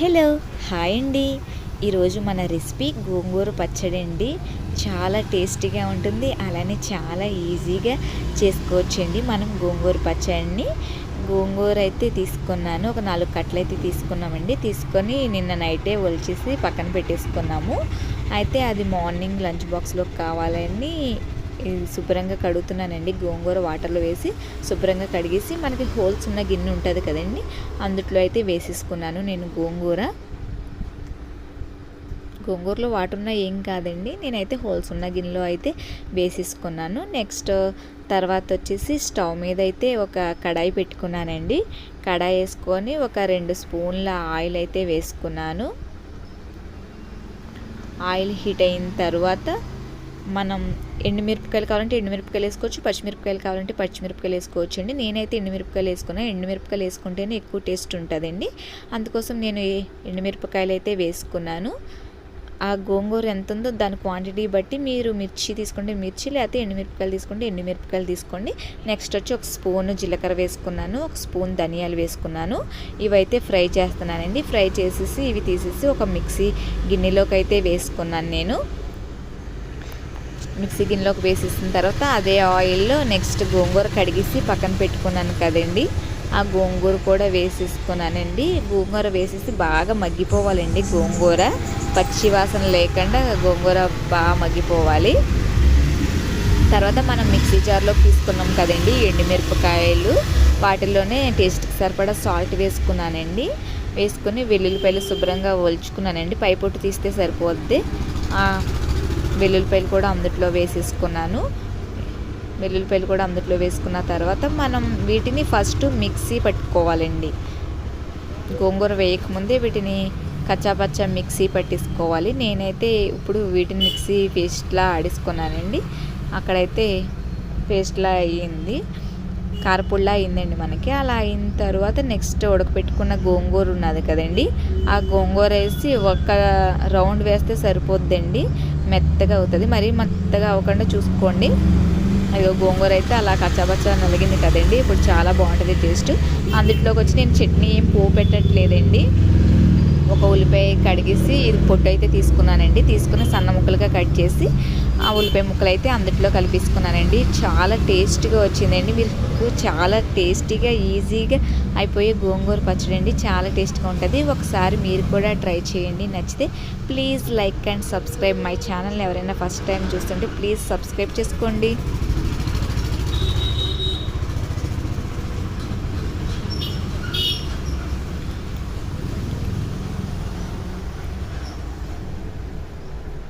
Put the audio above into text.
Hello. Hi అండి. ఈరోజు మన రెసిపీ గోంగూర పచ్చడి అండి. చాలా టేస్టీగా ఉంటుంది. అలానే చాలా ఈజీగా చేసుకోవచ్చండి మనం గోంగూర పచ్చడిని. గోంగూర అయితే తీసుకున్నాను. ఒక నాలుగు కట్టలు అయితే తీసుకున్నామండి. తీసుకొని నిన్న నైటే ఒలిచేసి పక్కన పెట్టేసుకున్నాము. అయితే అది మార్నింగ్ లంచ్ బాక్స్లోకి కావాలని శుభ్రంగా కడుగుతున్నానండి. గోంగూర వాటర్లో వేసి శుభ్రంగా కడిగేసి మనకి హోల్స్ ఉన్న గిన్నె ఉంటుంది కదండి. అందుట్లో అయితే వేసేసుకున్నాను నేను గోంగూర. గోంగూరలో వాటర్ ఉన్న ఏం కాదండి. నేనైతే హోల్స్ ఉన్న గిన్నెలో అయితే వేసేసుకున్నాను. నెక్స్ట్ తర్వాత వచ్చేసి స్టవ్ మీద అయితే ఒక కడాయి పెట్టుకున్నానండి. కడాయి వేసుకొని ఒక రెండు స్పూన్ల ఆయిల్ అయితే వేసుకున్నాను. ఆయిల్ హీట్ అయిన తర్వాత మనం ఎండుమిరపకాయలు కావాలంటే ఎండుమిరపకాయలు వేసుకోవచ్చు పచ్చిమిరపకాయలు కావాలంటే పచ్చిమిరపకాయలు వేసుకోవచ్చు అండి నేనైతే ఎండుమిరపకాయలు వేసుకున్నాను ఎండుమిరపకాయలు వేసుకుంటేనే ఎక్కువ టేస్ట్ ఉంటుందండి. అందుకోసం నేను ఎండుమిరపకాయలు అయితే వేసుకున్నాను. ఆ గోంగూర ఎంత ఉందో దాని క్వాంటిటీ బట్టి మీరు మిర్చి తీసుకుంటే మిర్చి లేకపోతే ఎండుమిరపకాయలు తీసుకుంటే ఎండుమిరపకాయలు తీసుకోండి. నెక్స్ట్ వచ్చి ఒక స్పూన్ జీలకర్ర వేసుకున్నాను. ఒక స్పూన్ ధనియాలు వేసుకున్నాను. ఇవైతే ఫ్రై చేస్తున్నానండి. ఫ్రై చేసేసి ఇవి తీసేసి ఒక మిక్సీ గిన్నెలోకి అయితే వేసుకున్నాను నేను. మిక్సీ గిన్నెలోకి వేసేసిన తర్వాత అదే ఆయిల్లో నెక్స్ట్ గోంగూర కడిగేసి పక్కన పెట్టుకున్నాను కదండి. ఆ గోంగూర కూడా వేసేసుకున్నానండి. గోంగూర వేసేసి బాగా మగ్గిపోవాలండి గోంగూర. పచ్చి వాసన లేకుండా గోంగూర బాగా మగ్గిపోవాలి. తర్వాత మనం మిక్సీ జార్లోకి తీసుకున్నాం కదండి ఎండుమిరపకాయలు. వాటిలోనే టేస్ట్కి సరిపడా సాల్ట్ వేసుకున్నానండి. వేసుకుని వెల్లుల్లిపాయలు శుభ్రంగా ఒలుచుకున్నానండి. పైపొట్టు తీస్తే సరిపోద్ది. వెల్లుల్లిపాయలు కూడా అందుట్లో వేసేసుకున్నాను. వెల్లుల్లిపాయలు కూడా అందుట్లో వేసుకున్న తర్వాత మనం వీటిని ఫస్ట్ మిక్సీ పట్టుకోవాలండి. గోంగూర వేయకముందే వీటిని కచ్చాపచ్చా మిక్సీ పట్టించుకోవాలి. నేనైతే ఇప్పుడు వీటిని మిక్సీ పేస్ట్లా ఆడేసుకున్నానండి. అక్కడైతే పేస్ట్లా అయ్యింది కారపుల్లా అయిందండి మనకి. అలా అయిన తర్వాత నెక్స్ట్ ఉడకపెట్టుకున్న గోంగూర ఉన్నది కదండి. ఆ గోంగూర వేసి ఒక రౌండ్ వేస్తే సరిపోద్దండి. మెత్తగా అవుతుంది. మరీ మెత్తగా అవ్వకుండా చూసుకోండి. అయ్యో గోంగూర అయితే అలా కచ్చాపచ్చా నలిగింది కదండి. ఇప్పుడు చాలా బాగుంటుంది టేస్ట్. అందులోకి వచ్చి నేను చట్నీ ఏం పో పెట్టట్లేదండి. ఒక ఉల్లిపాయ కడిగేసి ఇది పొట్టు అయితే తీసుకున్నానండి. తీసుకుని సన్న ముక్కలుగా కట్ చేసి ఆ ఉల్లిపాయ ముక్కలు అయితే అందుట్లో కలిపేసుకున్నానండి. చాలా టేస్ట్గా వచ్చిందండి. మీకు చాలా టేస్టీగా ఈజీగా అయిపోయే గోంగూర పచ్చడి అండి. చాలా టేస్ట్గా ఉంటుంది. ఒకసారి మీరు కూడా ట్రై చేయండి. నచ్చితే please like and subscribe my channel ఎవరైనా ఫస్ట్ టైం చూస్తుంటే ప్లీజ్ సబ్స్క్రైబ్ చేసుకోండి.